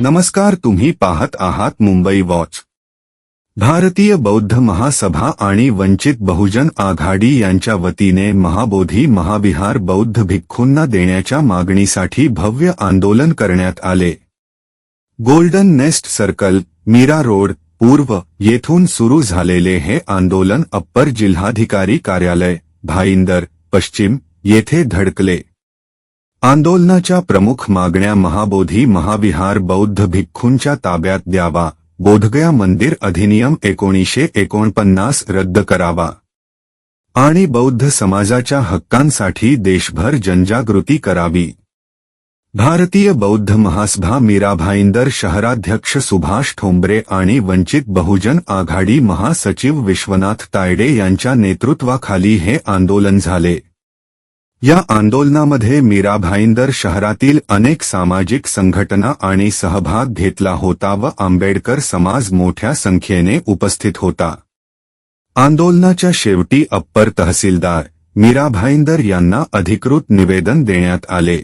नमस्कार तुम्ही पाहत आहात मुंबई वॉच. भारतीय बौद्ध महासभा आणि वंचित बहुजन आघाडी यांच्या वतीने महाबोधी महाविहार बौद्ध भिक्खूंना देण्याच्या मागणीसाठी भव्य आंदोलन करण्यात आले. Golden nest circle Mira road पूर्व येथून सुरू झालेले हे आंदोलन अप्पर जिल्हाधिकारी कार्यालय भाईंदर पश्चिम येथे धडकले. आंदोलनाच्या प्रमुख मागण्या महाबोधी महाविहार बौद्ध भिक्खूंच्या ताब्यात द्यावा. बोधगया मंदिर अधिनियम एकोणीसशे एकोणपन्नास रद्द करावा. आणि बौद्ध समाजाच्या हक्कांसाठी देशभर जनजागृती करावी. भारतीय बौद्ध महासभा मीराभाईंदर शहराध्यक्ष सुभाष ठोंबरे आणि वंचित बहुजन आघाडी महासचिव विश्वनाथ तायडे यांच्या नेतृत्वाखाली हे आंदोलन झाले. या आंदोलनामध्ये मीरा भाईंदर शहरातील अनेक सामाजिक संघटना आणि सहभाग घेतला होता व आंबेडकर समाज मोठ्या संख्येने उपस्थित होता. आंदोलनाच्या शेवटी अप्पर तहसीलदार मीरा भाईंदर यांना अधिकृत निवेदन देण्यात आले.